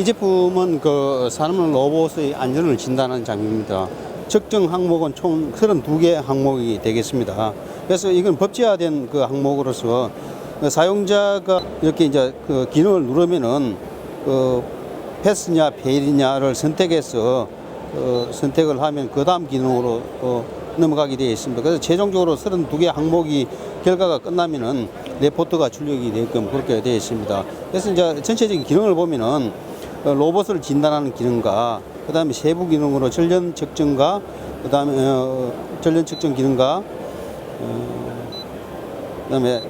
이 제품은 그 산업 로봇의 안전을 진단하는 장비입니다. 측정 항목은 총 32개 항목이 되겠습니다. 그래서 이건 법제화된 그 항목으로서 그 사용자가 이렇게 이제 그 기능을 누르면은 그 패스냐 페일이냐를 선택해서 어, 선택을 하면 그 다음 기능으로 어, 넘어가게 되어 있습니다. 그래서 최종적으로 32개 항목이 결과가 끝나면은 레포트가 출력이 되게끔 그렇게 되어 있습니다. 그래서 이제 전체적인 기능을 보면은 어, 로봇을 진단하는 기능과 그 다음에 세부 기능으로 전련 측정과 그 다음에 어, 전련 측정 기능과 그 다음에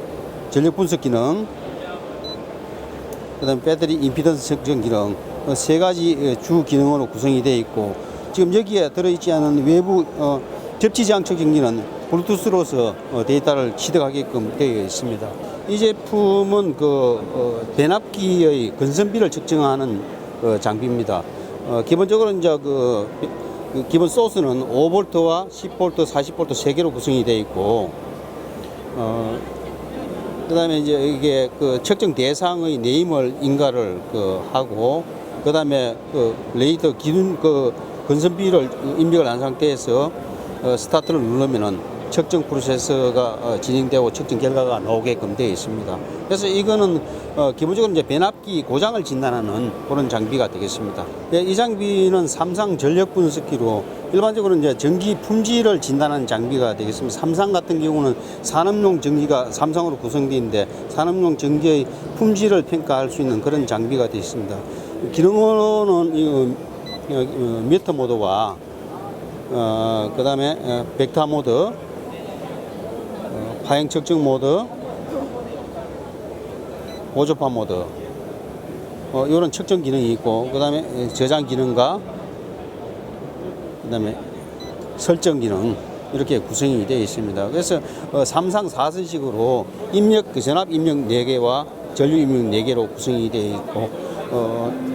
전력 분석 기능 그 다음에 배터리 임피던스 측정 기능 어, 세 가지 어, 주 기능으로 구성이 되어 있고 지금 여기에 들어있지 않은 외부 어, 접지 제한 측정기는 블루투스로서 어, 데이터를 취득하게끔 되어 있습니다. 이 제품은 그 어, 배납기의 건선비를 측정하는 어, 장비입니다. 어, 기본적으로 이제 그, 그 기본 소스는 5V와 10V, 40V 세 개로 구성이 되어 있고 어, 그다음에 이제 이게 그 측정 대상의 네임을 인가를 그 하고 그다음에 그 레이더 기준 그 건선비를 입력을 한 상태에서 어, 스타트를 누르면은 측정 프로세서가 어, 진행되고 측정 결과가 나오게끔 되어 있습니다. 그래서 이거는 어, 기본적으로 이제 배납기 고장을 진단하는 그런 장비가 되겠습니다. 네, 이 장비는 삼상 전력 분석기로 일반적으로 이제 전기 품질을 진단하는 장비가 되겠습니다. 삼상 같은 경우는 산업용 전기가 삼상으로 구성되어 있는데 산업용 전기의 품질을 평가할 수 있는 그런 장비가 되어 있습니다. 기능으로는 이, 어, 어, 미터 모드와 어, 그 다음에 어, 벡터 모드, 어, 파행 측정 모드, 보조파 모드, 어, 이런 측정 기능이 있고, 그 다음에 저장 기능과, 그 다음에 설정 기능, 이렇게 구성이 되어 있습니다. 그래서 어, 3상 4선식으로 입력, 그 전압 입력 4개와 전류 입력 4개로 구성이 되어 있고, 어,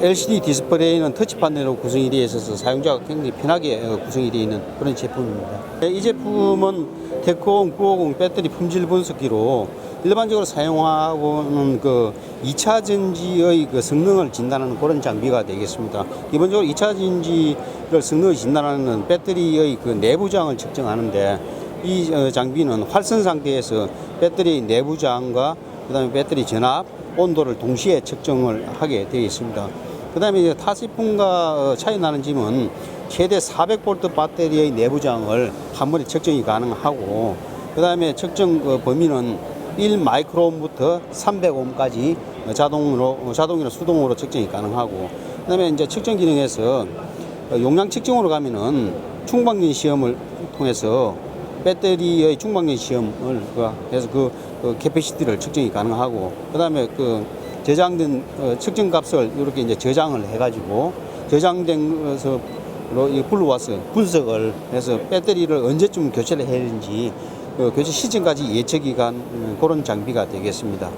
LCD 디스플레이는 터치판으로 구성이 되어 있어서 사용자가 굉장히 편하게 어, 구성이 되어 있는 그런 제품입니다. 네, 이 제품은 테크온 950 배터리 품질 분석기로 일반적으로 사용하고는 그 2차 전지의 그 성능을 진단하는 그런 장비가 되겠습니다. 기본적으로 2차 전지를 성능을 진단하는 배터리의 그 내부장을 측정하는데 이 어, 장비는 활선 상태에서 배터리 내부장과 그다음에 배터리 전압, 온도를 동시에 측정을 하게 되어 있습니다. 그 다음에 이제 타시품과 어, 차이 나는 점은 최대 400V 배터리의 내부장을 한 번에 측정이 가능하고 그 다음에 측정 그 범위는 1 마이크로옴부터 300옴까지 자동으로 어, 자동이나 수동으로 측정이 가능하고 그다음에 이제 측정 기능에서 어, 용량 측정으로 가면은 충방전 시험을 통해서 배터리의 충방전 시험을 그 해서 그, 그 캐패시티를 측정이 가능하고 그다음에 그 저장된 어, 측정 값을 이렇게 이제 저장을 해가지고 저장된 것으로 이 불러와서 분석을 해서 배터리를 언제쯤 교체를 해야 되는지 그 교체 시점까지 예측이 간 음, 그런 장비가 되겠습니다.